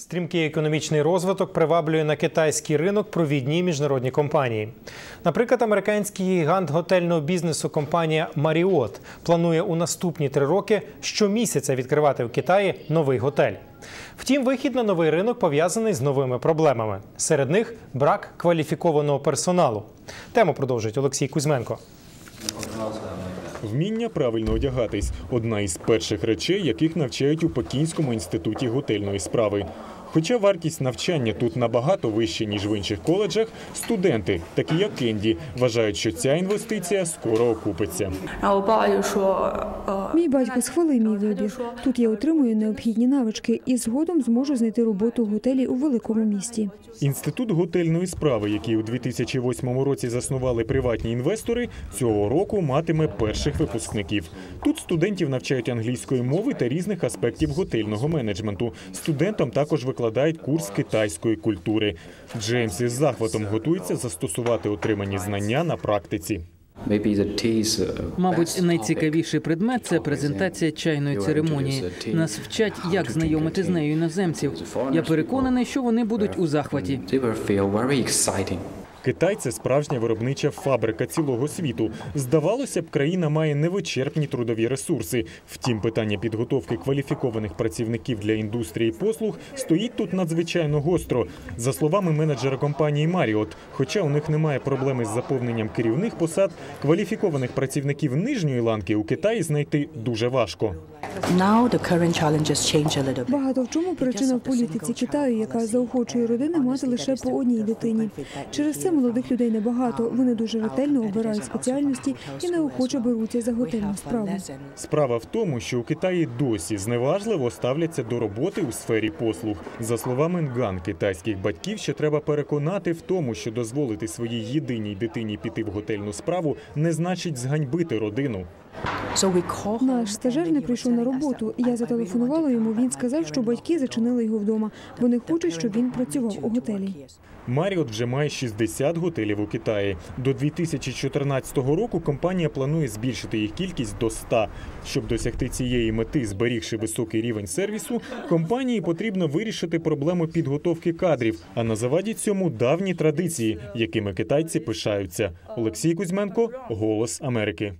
Стрімкий економічний розвиток приваблює на китайський ринок провідні міжнародні компанії. Наприклад, американський гігант готельного бізнесу компанія Marriott планує у наступні три роки щомісяця відкривати в Китаї новий готель. Втім, вихід на новий ринок пов'язаний з новими проблемами. Серед них брак кваліфікованого персоналу. Тему продовжить Олексій Кузьменко. Вміння правильно одягатись одна із перших речей, яких навчають у Пекінському інституті готельної справи. Хоча вартість навчання тут набагато вища, ніж в інших коледжах, студенти, такі як Кенді, вважають, що ця інвестиція скоро окупиться. Мій батько схвалив мій вибір. Тут я отримую необхідні навички і згодом зможу знайти роботу в готелі у великому місті. Інститут готельної справи, який у 2008 році заснували приватні інвестори, цього року матиме перших випускників. Тут студентів навчають англійської мови та різних аспектів готельного менеджменту. Студентам також викладають курс китайської культури. Джеймс із захватом готується застосувати отримані знання на практиці. Мабуть, найцікавіший предмет це презентація чайної церемонії. Нас вчать, як знайомити з нею іноземців. Я переконаний, що вони будуть у захваті. Китай це справжня виробнича фабрика цілого світу. Здавалося б, країна має невичерпні трудові ресурси. Втім, питання підготовки кваліфікованих працівників для індустрії послуг стоїть тут надзвичайно гостро. За словами менеджера компанії Marriott, хоча у них немає проблеми з заповненням керівних посад, кваліфікованих працівників нижньої ланки у Китаї знайти дуже важко. Now the current challenges change a little bit. Багато в чому причина в політиці Китаю, яка заохочує родини мати лише по одній дитині. Через це молодих людей небагато. Вони дуже ретельно обирають спеціальності і неохоче беруться за готельну справу. Справа в тому, що у Китаї досі зневажливо ставляться до роботи у сфері послуг. За словами Нган, китайських батьків ще треба переконати в тому, що дозволити своїй єдиній дитині піти в готельну справу не значить зганьбити родину. Наш стажер не прийшов на роботу. Я зателефонувала йому. Він сказав, що батьки зачинили його вдома, бо не хочуть, щоб він працював у готелі. Маріот вже має 60 готелів у Китаї. До 2014 року компанія планує збільшити їх кількість до 100. Щоб досягти цієї мети, зберігши високий рівень сервісу, компанії потрібно вирішити проблему підготовки кадрів. А на заваді цьому давні традиції, якими китайці пишаються. Олексій Кузьменко, Голос Америки.